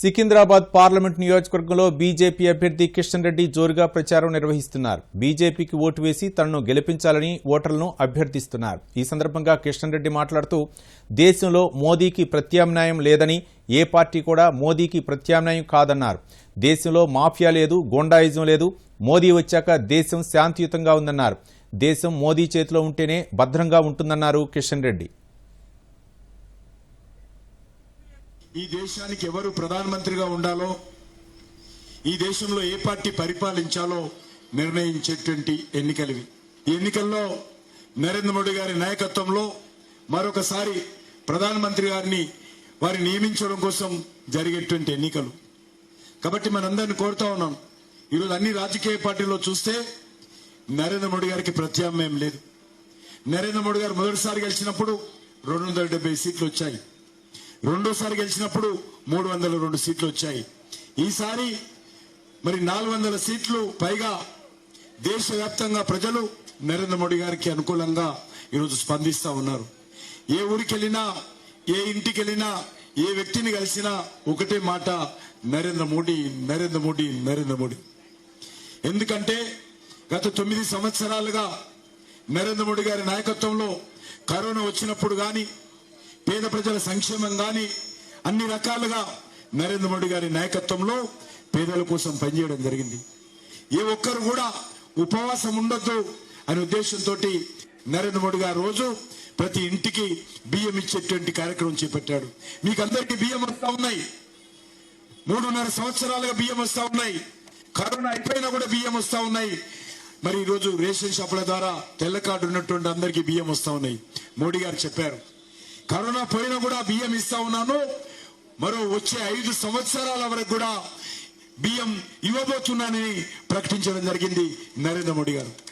Secunderabad parliament నియోజకవర్గంలో BJP అభ్యర్థి కిషన్ రెడ్డి జోరుగా ప్రచారం నిర్వహిస్తున్నారు. బీజేపీకి ఓటు వేసి తనను గెలిపించాలని ఓటర్లను అభ్యర్థిస్తున్నారు. ఈ సందర్భంగా కిషన్ రెడ్డి మాట్లాడుతూ దేశంలో మోదీకి ప్రత్యామ్నాయం లేదని ఏ పార్టీ కూడా మోదీకి ప్రత్యామ్నాయం కాదన్నారు. దేశంలో మాఫియా లేదు గోండాయిజం లేదు మోదీ వచ్చాక దేశం శాంతియుతంగా ఉందన్నారు. దేశం మోదీ చేతిలో ఉంటేనే భద్రంగా ఉంటుందన్నారు కిషన్ రెడ్డి. ఈ దేశానికి ఎవరు ప్రధానమంత్రిగా ఉండాలో ఈ దేశంలో ఏ పార్టీ పరిపాలించాలో నిర్ణయించేటువంటి ఎన్నికలివి. ఈ ఎన్నికల్లో నరేంద్ర మోడీ గారి నాయకత్వంలో మరొకసారి ప్రధానమంత్రి గారిని వారిని నియమించడం కోసం జరిగేటువంటి ఎన్నికలు. కాబట్టి మనందరిని కోరుతా ఉన్నాం. ఈరోజు అన్ని రాజకీయ పార్టీల్లో చూస్తే నరేంద్ర మోడీ గారికి ప్రత్యామ్నాయం లేదు. నరేంద్ర మోడీ గారు మొదటిసారి గెలిచినప్పుడు రెండు వందల డెబ్బై సీట్లు వచ్చాయి. రెండోసారి గెలిచినప్పుడు మూడు వందల రెండు సీట్లు వచ్చాయి. ఈసారి మరి నాలుగు వందల సీట్లు పైగా దేశవ్యాప్తంగా ప్రజలు నరేంద్ర మోడీ గారికి అనుకూలంగా ఈరోజు స్పందిస్తూ ఉన్నారు. ఏ ఊరికి వెళ్ళినా ఏ ఇంటికి వెళ్ళినా ఏ వ్యక్తిని కలిసినా ఒకటే మాట నరేంద్ర మోడీ నరేంద్ర మోడీ నరేంద్ర మోడీ. ఎందుకంటే గత తొమ్మిది సంవత్సరాలుగా నరేంద్ర మోడీ గారి నాయకత్వంలో కరోనా వచ్చినప్పుడు కానీ పేద ప్రజల సంక్షేమం కానీ అన్ని రకాలుగా నరేంద్ర మోడీ గారి నాయకత్వంలో పేదల కోసం పనిచేయడం జరిగింది. ఏ ఒక్కరు కూడా ఉపవాసం ఉండొద్దు అనే ఉద్దేశంతో నరేంద్ర మోడీ గారు రోజు ప్రతి ఇంటికి బియ్యం ఇచ్చేటువంటి కార్యక్రమం చేపట్టాడు. మీకు అందరికీ బియ్యం వస్తూ ఉన్నాయి. మూడున్నర సంవత్సరాలుగా బియ్యం వస్తూ ఉన్నాయి. కరోనా అయిపోయినా కూడా బియ్యం వస్తూ ఉన్నాయి. మరి ఈరోజు రేషన్ షాపుల ద్వారా తెల్ల కార్డు ఉన్నటువంటి అందరికీ బియ్యం వస్తూ ఉన్నాయి. మోడీ గారు చెప్పారు. కరోనా పోయినా కూడా బియ్యం ఇస్తా ఉన్నాను. మరో వచ్చే ఐదు సంవత్సరాల వరకు కూడా బియ్యం ఇవ్వబోతున్నానని ప్రకటించడం జరిగింది నరేంద్ర మోడీ గారు.